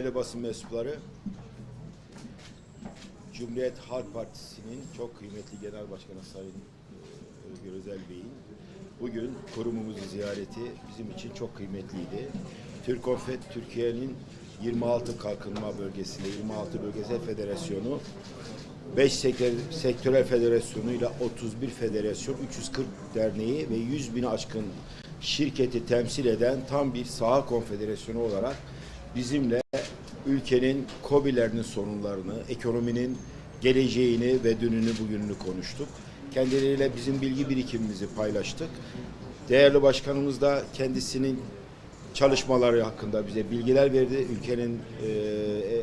Değerli basın mensupları, Cumhuriyet Halk Partisi'nin çok kıymetli Genel Başkanı Sayın e, Özgür Özel Bey'in bugün kurumumuzu ziyareti bizim için çok kıymetliydi. Türkonfet Türkiye'nin 26 kalkınma bölgesinde 26 bölgesel federasyonu 5 sektörel federasyonuyla 31 federasyon, 340 derneği ve 100 bini aşkın şirketi temsil eden tam bir saha konfederasyonu olarak bizimle ülkenin KOBİ'lerinin sorunlarını, ekonominin geleceğini ve dününü bugününü konuştuk. Kendileriyle bizim bilgi birikimimizi paylaştık. Değerli başkanımız da kendisinin çalışmaları hakkında bize bilgiler verdi. Ülkenin e,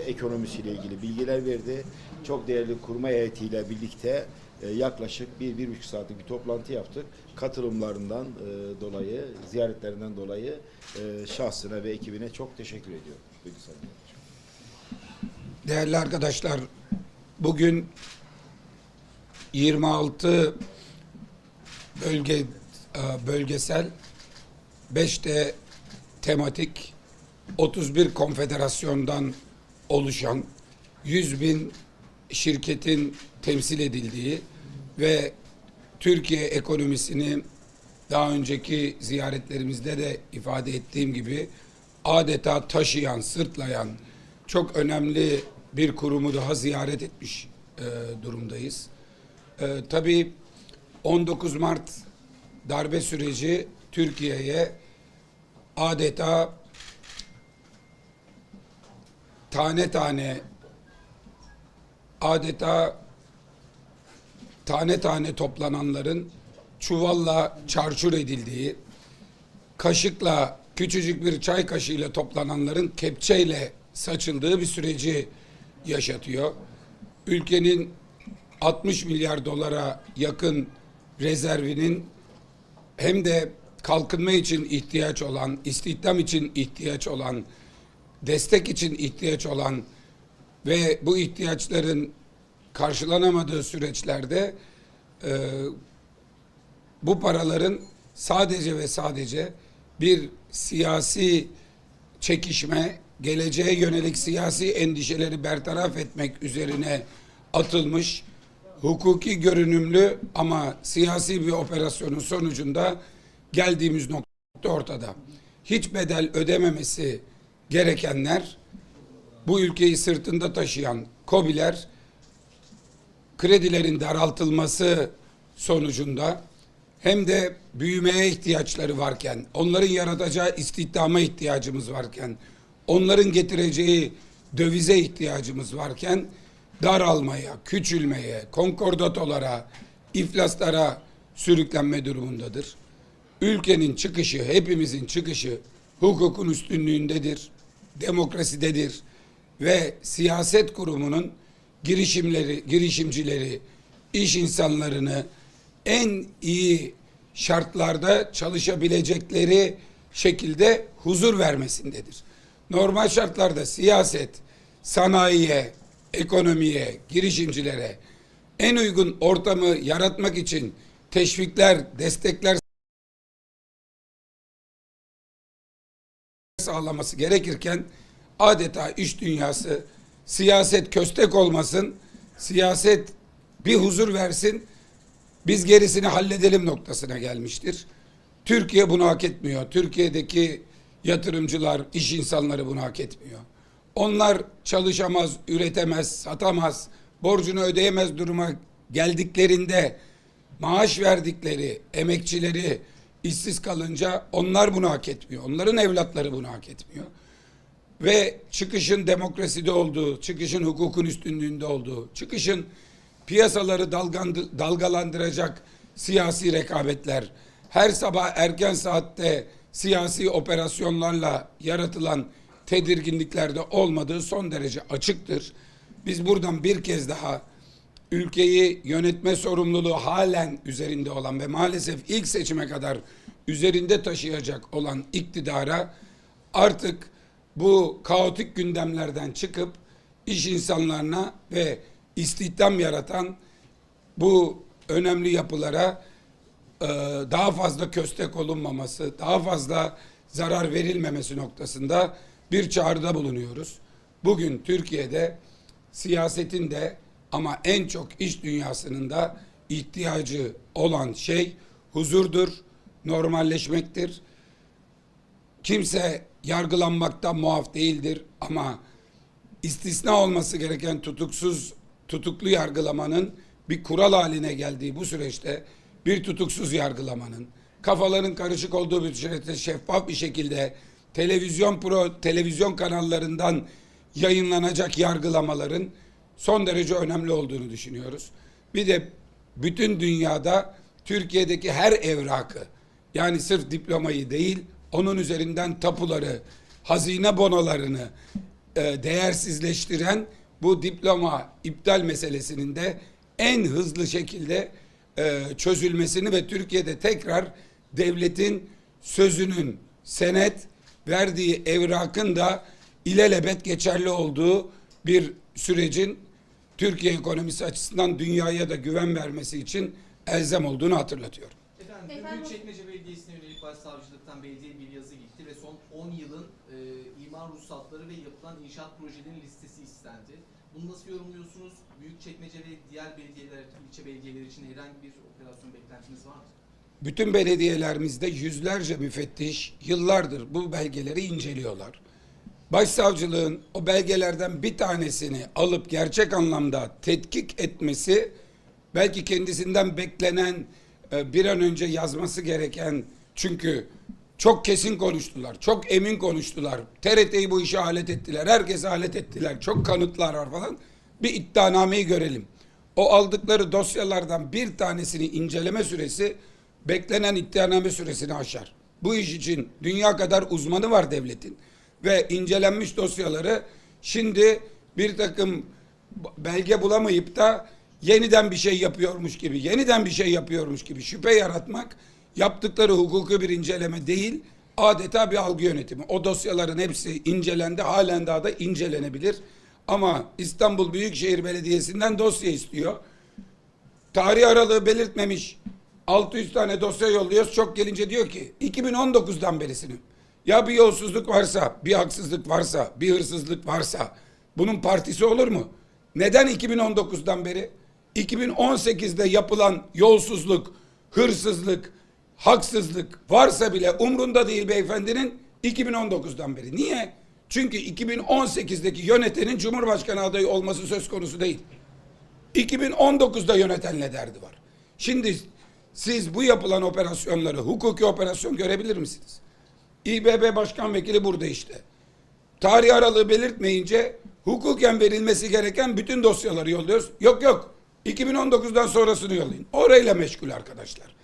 ekonomisiyle ilgili bilgiler verdi. Çok değerli kurma heyetiyle birlikte e, yaklaşık bir, bir buçuk saatlik bir toplantı yaptık. Katılımlarından e, dolayı, ziyaretlerinden dolayı e, şahsına ve ekibine çok teşekkür ediyorum. Başkanım. Değerli arkadaşlar, bugün 26 bölge e, bölgesel 5 de tematik 31 konfederasyondan oluşan 100 bin şirketin temsil edildiği ve Türkiye ekonomisini daha önceki ziyaretlerimizde de ifade ettiğim gibi adeta taşıyan, sırtlayan çok önemli bir kurumu daha ziyaret etmiş e, durumdayız. E, tabii 19 Mart darbe süreci Türkiye'ye adeta tane tane adeta tane tane toplananların çuvalla çarçur edildiği, kaşıkla küçücük bir çay kaşığıyla toplananların kepçeyle saçıldığı bir süreci yaşatıyor. Ülkenin 60 milyar dolara yakın rezervinin hem de kalkınma için ihtiyaç olan, istihdam için ihtiyaç olan, destek için ihtiyaç olan ve bu ihtiyaçların karşılanamadığı süreçlerde e, bu paraların sadece ve sadece bir siyasi çekişme, geleceğe yönelik siyasi endişeleri bertaraf etmek üzerine atılmış hukuki görünümlü ama siyasi bir operasyonun sonucunda geldiğimiz nokta ortada. Hiç bedel ödememesi gerekenler bu ülkeyi sırtında taşıyan KOBİ'ler kredilerin daraltılması sonucunda hem de büyümeye ihtiyaçları varken, onların yaratacağı istihdama ihtiyacımız varken, onların getireceği dövize ihtiyacımız varken daralmaya, küçülmeye, konkordatolara, iflaslara sürüklenme durumundadır. Ülkenin çıkışı, hepimizin çıkışı hukukun üstünlüğündedir, demokrasidedir ve siyaset kurumunun girişimleri, girişimcileri, iş insanlarını en iyi şartlarda çalışabilecekleri şekilde huzur vermesindedir. Normal şartlarda siyaset, sanayiye, ekonomiye, girişimcilere en uygun ortamı yaratmak için teşvikler, destekler sağlaması gerekirken adeta iş dünyası siyaset köstek olmasın, siyaset bir huzur versin, biz gerisini halledelim noktasına gelmiştir. Türkiye bunu hak etmiyor. Türkiye'deki yatırımcılar, iş insanları bunu hak etmiyor. Onlar çalışamaz, üretemez, satamaz, borcunu ödeyemez duruma geldiklerinde maaş verdikleri emekçileri işsiz kalınca onlar bunu hak etmiyor. Onların evlatları bunu hak etmiyor. Ve çıkışın demokraside olduğu, çıkışın hukukun üstünlüğünde olduğu, çıkışın piyasaları dalgalandıracak siyasi rekabetler, her sabah erken saatte siyasi operasyonlarla yaratılan tedirginliklerde olmadığı son derece açıktır. Biz buradan bir kez daha ülkeyi yönetme sorumluluğu halen üzerinde olan ve maalesef ilk seçime kadar üzerinde taşıyacak olan iktidara artık bu kaotik gündemlerden çıkıp iş insanlarına ve istihdam yaratan bu önemli yapılara daha fazla köstek olunmaması, daha fazla zarar verilmemesi noktasında bir çağrıda bulunuyoruz. Bugün Türkiye'de siyasetin de ama en çok iş dünyasının da ihtiyacı olan şey huzurdur, normalleşmektir. Kimse yargılanmaktan muaf değildir ama istisna olması gereken tutuksuz tutuklu yargılamanın bir kural haline geldiği bu süreçte bir tutuksuz yargılamanın kafaların karışık olduğu bir süreçte şeffaf bir şekilde televizyon pro televizyon kanallarından yayınlanacak yargılamaların son derece önemli olduğunu düşünüyoruz. Bir de bütün dünyada Türkiye'deki her evrakı yani sırf diplomayı değil onun üzerinden tapuları, hazine bonolarını e, değersizleştiren bu diploma iptal meselesinin de en hızlı şekilde e, çözülmesini ve Türkiye'de tekrar devletin sözünün senet verdiği evrakın da ilelebet geçerli olduğu bir sürecin Türkiye ekonomisi açısından dünyaya da güven vermesi için elzem olduğunu hatırlatıyorum. Efendim, Efendim? Büyükçekmece Belediyesi'ne yönelik başsavcılıktan belediye bir yazı gitti ve son 10 yılın e, imar ruhsatları ve yapılan inşaat projelerinin listesi istendi. Bunu nasıl yorumluyorsunuz? Büyükçekmece ve diğer belediyeler, ilçe belediyeleri için herhangi bir operasyon beklentiniz var mı? Bütün belediyelerimizde yüzlerce müfettiş yıllardır bu belgeleri inceliyorlar. Başsavcılığın o belgelerden bir tanesini alıp gerçek anlamda tetkik etmesi belki kendisinden beklenen e, bir an önce yazması gereken çünkü çok kesin konuştular, çok emin konuştular. TRT'yi bu işe alet ettiler, herkese alet ettiler. Çok kanıtlar var falan. Bir iddianameyi görelim. O aldıkları dosyalardan bir tanesini inceleme süresi beklenen iddianame süresini aşar. Bu iş için dünya kadar uzmanı var devletin. Ve incelenmiş dosyaları şimdi bir takım belge bulamayıp da yeniden bir şey yapıyormuş gibi, yeniden bir şey yapıyormuş gibi şüphe yaratmak yaptıkları hukuki bir inceleme değil, adeta bir algı yönetimi. O dosyaların hepsi incelendi, halen daha da incelenebilir. Ama İstanbul Büyükşehir Belediyesi'nden dosya istiyor. Tarih aralığı belirtmemiş 600 tane dosya yolluyoruz. Çok gelince diyor ki 2019'dan berisini. Ya bir yolsuzluk varsa, bir haksızlık varsa, bir hırsızlık varsa bunun partisi olur mu? Neden 2019'dan beri? 2018'de yapılan yolsuzluk, hırsızlık, haksızlık varsa bile umrunda değil beyefendinin 2019'dan beri. Niye? Çünkü 2018'deki yönetenin Cumhurbaşkanı adayı olması söz konusu değil. 2019'da yönetenle derdi var. Şimdi siz bu yapılan operasyonları hukuki operasyon görebilir misiniz? İBB Başkan Vekili burada işte. Tarih aralığı belirtmeyince hukuken verilmesi gereken bütün dosyaları yolluyoruz. Yok yok 2019'dan sonrasını yollayın. Orayla meşgul arkadaşlar.